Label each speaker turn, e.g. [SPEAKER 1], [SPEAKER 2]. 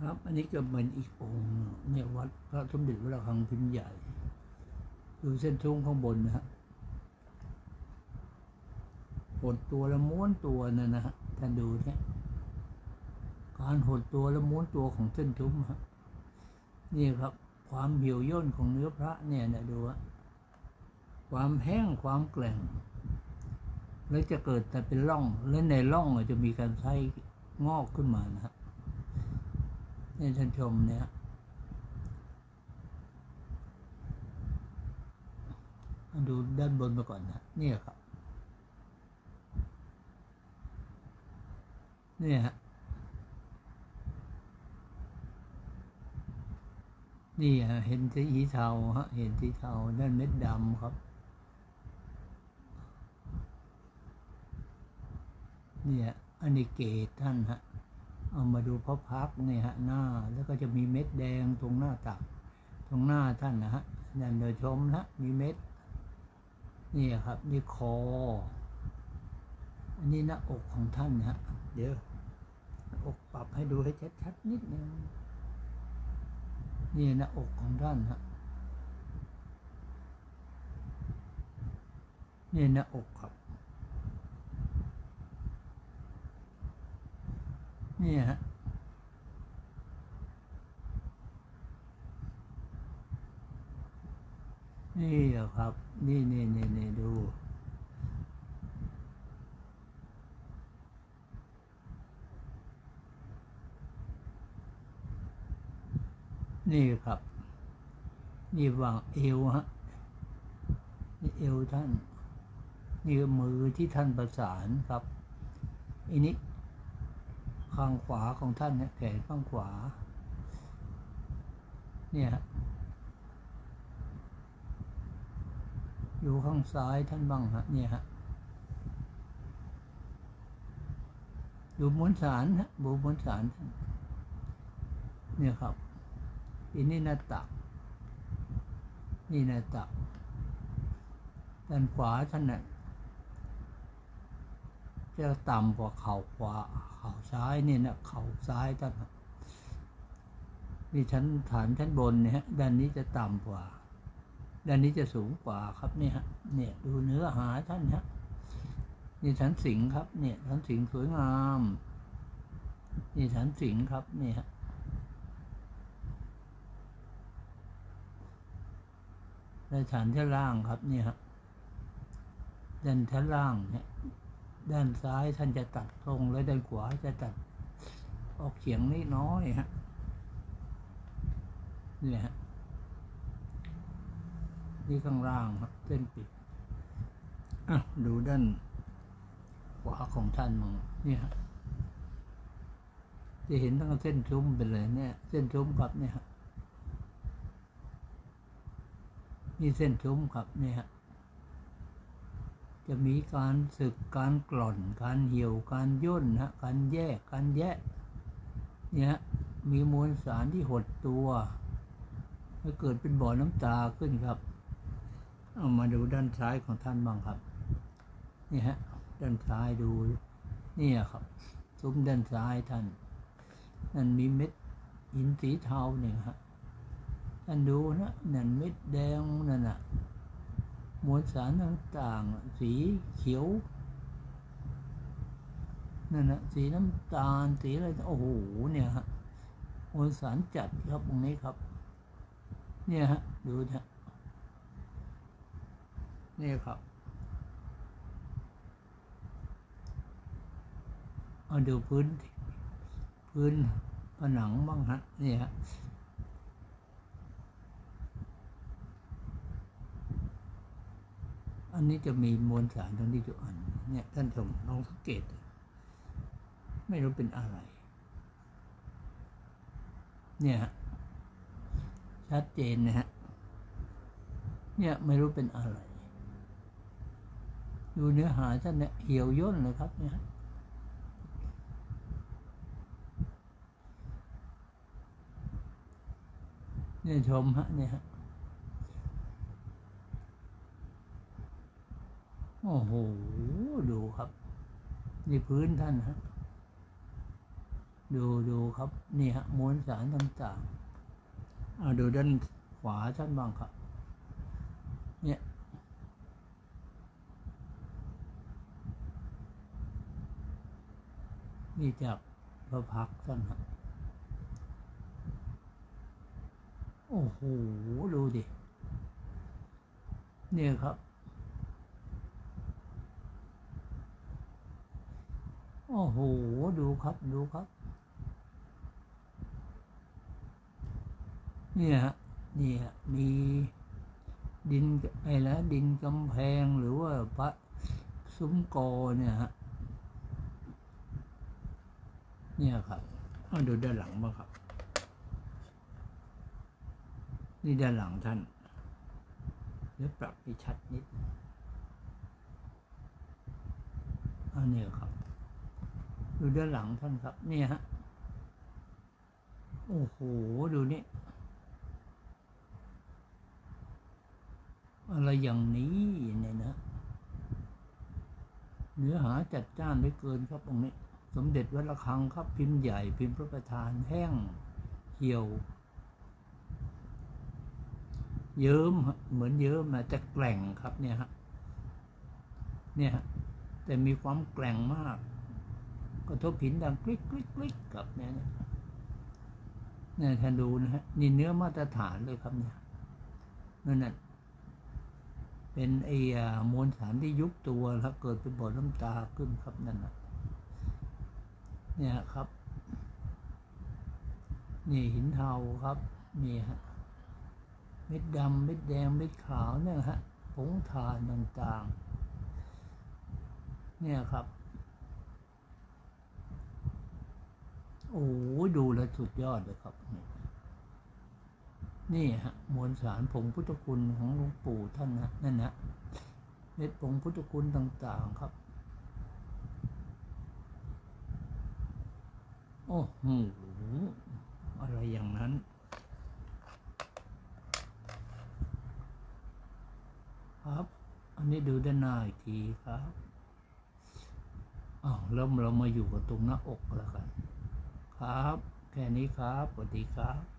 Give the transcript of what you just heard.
[SPEAKER 1] ครับ อันนี้ก็เหมือนอีกองค์เนี่ยวัดพระสมเด็จพระระฆังพิมพ์ใหญ่ ดูเส้นทุ่งข้างบนนะฮะหดตัวแล้วม้วนตัวนั่นนะฮะท่านดูเนี่ยการหดตัวแล้วม้วนตัวของเส้นทุ้มฮะนี่ครับ ความเหี่ยวย่นของเนื้อพระเนี่ยนะดูฮะความแห้งความแกร่ง แล้วจะเกิดแต่เป็นร่อง และในร่องอะจะมีการไส้งอกขึ้นมานะฮะ นี่ท่านชมเนี่ยดูด้านบนมาก่อนนะนี่ครับนี่ฮะนี่ฮะเห็นสีเทาฮะเห็นสีเทานั่นเม็ดดำครับ เนี่ยอันนี้เกตท่านฮะ เอามาดูพระพักเนี่ยฮะหน้าแล้วก็จะมีเม็ดแดงตรงหน้าตัก ตรงหน้าท่านนะฮะนั่นเดยชมนะมีเม็ดนี่ครับนี่คอ อันนี้หน้าอกของท่านนะฮะเดี๋ยวอกปรับให้ดูให้ชัดๆนิดนึงนี่หน้าอกของท่านฮะนี่หน้าอกครับ นี่ฮะนี่อครับ นี่นี่นี่นี่ดู นี่ครับ นี่วางเอวฮะนี่เอวท่าน นี่มือที่ท่านประสานครับอันนี้ ข้างขวาของท่านเนี่ยแขนข้างขวา เนี่ยฮะอยู่ข้างซ้ายท่านบ้างฮะเนี่ยฮะดูมวลสารฮะดูมวลสารท่านเนี่ยครับอันนี้หน้าตัก นี่หน้าตักด้านขวาท่านน่ะ จะต่ำกว่าเข่าขวาเข่าซ้ายเนี่ยนะเข่าซ้ายท่านนี่ชั้นฐานชั้นบนเนี่ยฮะด้านนี้จะต่ำกว่า ด้านนี้จะสูงกว่าครับเนี่ยเนี่ยดูเนื้อหาท่านฮะนี่ฐานสิงครับ เนี่ยฐานสิงสวยงาม นี่ฐานสิงครับเนี่ยฮะในฐานที่ล่างครับเนี่ยฮะด้านชั้นล่างเนี่ย ด้านซ้ายท่านจะตัดตรงและด้านขวาจะตัดออกเฉียงนิดน้อยฮะนี่ฮะนี่ข้างล่างครับเส้นปิดอะดูด้านขวาของท่านมั้งนี่ฮะจะเห็นทั้งเส้นซุ้มไปเลยเนี่ย เส้นซุ้มครับเนี่ยฮะนี่เส้นซุ้มครับเนี่ยฮะ จะมีการสึกการกล่อนการเหี่ยวการย่นฮะการแยกการแยะเนี่ยมีมวลสารที่หดตัวให้เกิดเป็นบ่อน้ำตาขึ้นครับ เอามาดูด้านซ้ายของท่านบ้างครับนี่ฮะด้านซ้ายดูเนี่ยครับ ซุ้มด้านซ้ายท่านนั่นมีเม็ดหินสีเทาเนี่ยฮะท่านดูนะนั่นเม็ดแดงนั่นน่ะ มวลสารต่างๆ สีเขียวนั่นนะสีน้ำตาลสีอะไรโอ้โหเนี่ยฮะมวลสารจัดครับตรงนี้ครับ เนี่ยฮะดูนะนี่ครับเอาดูพื้นพื้นผนังบ้างฮะนี่ฮะ อันนี้จะมีมวลสารตรงนี้อยู่อัน เนี่ยท่านชมลองสังเกต ไม่รู้เป็นอะไร เนี่ยฮะชัดเจนนะฮะ เนี่ยไม่รู้เป็นอะไร ดูเนื้อหาท่านเนี่ยเหี่ยวย่นเลยครับเนี่ยเนี่ยชมฮะเนี่ยฮะ โอ้โห ดูครับ นี่พื้นท่านฮะ ดูดูครับ นี่ฮะม้วลสารต่างๆเอาดูด้านขวาท่านบ้างครับ เนี่ยนี่จากพระพักตร์ท่านครับโอ้โห ดูดิ เนี่ยครับ โอ้โห ดูครับดูครับ เนี่ยฮะนี่ฮะมีดินไอ้แล้วดินกำแพงหรือว่าพระซุ้มกอเนี่ยฮะเนี่ยครับเอาดูด้านหลังบ้างครับ นี่ด้านหลังท่านเดี๋ยวปรับให้ชัดนิดอันนี้ครับ ดูด้านหลังท่านครับนี่ฮะโอ้โหดูนี่อะไรอย่างนี้เนี่ยนะเนื้อหาจัดจ้านเหลือเกินครับตรงนี้ สมเด็จวัดระฆังครับพิมพ์ใหญ่พิมพ์พระประธานแห้งเหี่ยว เยิ้มฮะเหมือนเยิ้มนะจะแกร่งครับเนี่ยฮะเนี่ยฮะแต่มีความแกร่งมาก กระทบหินดังกริ๊กกริ๊กกริ๊กกับเนี่ยเนี่ยท่านดูนะฮะนี่เนื้อมาตรฐานเลยครับเนี่ยนั่นน่ะเป็นไอ้อมวลสารที่ยุบตัวแล้วเกิดเป็นบ่อน้ำตาขึ้นครับนั่นนะเนี่ยครับนี่หินเทาครับนี่ฮะเม็ดดำเม็ดแดงเม็ดขาวเนี่ยฮะผงถ่านต่างๆ เนี่ยครับ โอ้โหดูแล้วสุดยอดเลยครับ นี่ฮะ มวลสารผงพุทธคุณของหลวงปู่ท่านนะนั่นนะเม็ดผงพุทธคุณต่าง ๆครับ โอ้โหอะไรอย่างนั้นครับ อันนี้ดูด้านหน้าอีกทีครับอ้าวแล้วเรามาอยู่กับตรงหน้าอกแล้วกัน ครับ แค่นี้ครับสวัสดีครับ